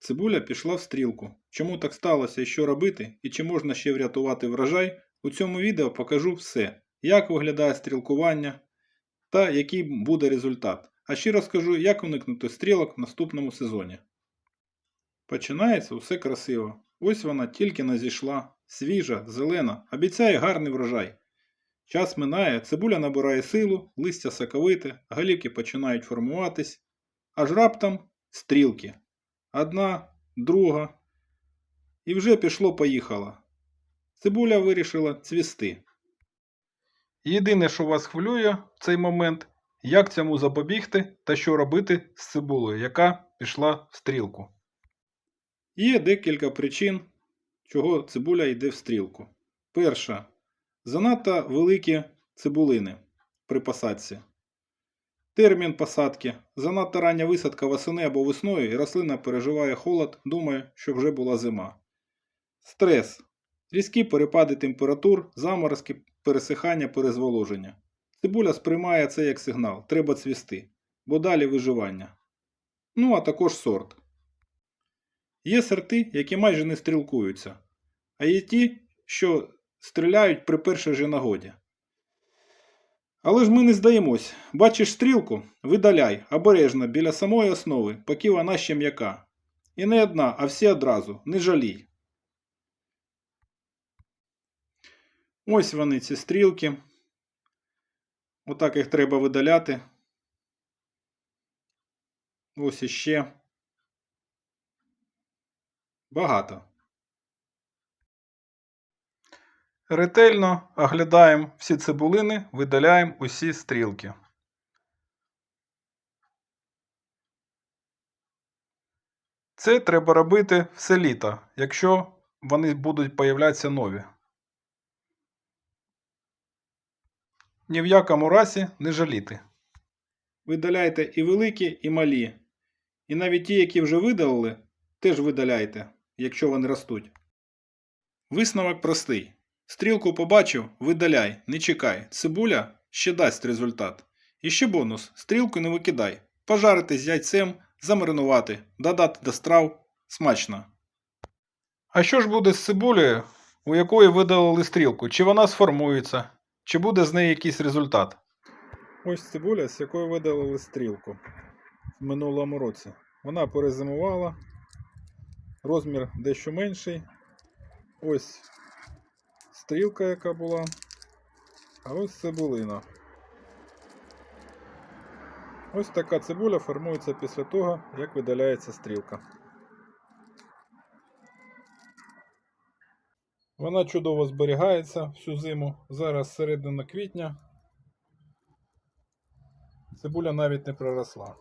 Цибуля пішла в стрілку. Чому так сталося і що робити, і чи можна ще врятувати врожай, у цьому відео покажу все, як виглядає стрілкування та який буде результат. А ще розкажу, як уникнути стрілок в наступному сезоні. Починається усе красиво. Ось вона тільки назійшла, свіжа, зелена, обіцяє гарний врожай. Час минає, цибуля набирає силу, листя соковите, галіки починають формуватись, аж раптом стрілки. Одна, друга. І вже пішло-поїхало. Цибуля вирішила цвісти. Єдине, що вас хвилює в цей момент, як цьому запобігти та що робити з цибулею, яка пішла в стрілку. Є декілька причин, чого цибуля йде в стрілку. Перша. Занадто великі цибулини при посадці. Термін посадки. Занадто рання висадка восени або весною і рослина переживає холод, думає, що вже була зима. Стрес. Різкі перепади температур, заморозки, пересихання, перезволоження. Цибуля сприймає це як сигнал, треба цвісти, бо далі виживання. Ну, а також сорт. Є сорти, які майже не стрілкуються, а є ті, що стріляють при першій же нагоді. Але ж ми не здаємось. Бачиш стрілку, видаляй обережно біля самої основи, поки вона ще м'яка. І не одна, а всі одразу, не жалій. Ось вони ці стрілки. Отак їх треба видаляти. Ось іще. Багато. Ретельно оглядаємо всі цибулини, видаляємо усі стрілки. Це треба робити все літо, якщо вони будуть появлятися нові. Ні в якому разі не жаліти. Видаляйте і великі, і малі. І навіть ті, які вже видалили, теж видаляйте, якщо вони ростуть. Висновок простий. Стрілку побачив, видаляй, не чекай. Цибуля ще дасть результат. І ще бонус: стрілку не викидай. Пожарити з яйцем, замаринувати, додати до страв. Смачно. А що ж буде з цибулею, у якої видалили стрілку? Чи вона сформується, чи буде з неї якийсь результат? Ось цибуля, з якої видалили стрілку в минулому році. Вона перезимувала, розмір дещо менший. Ось стрілка, яка була, а ось цибулина. Ось така цибуля формується після того, як видаляється стрілка. Вона чудово зберігається всю зиму. Зараз середина квітня. Цибуля навіть не проросла.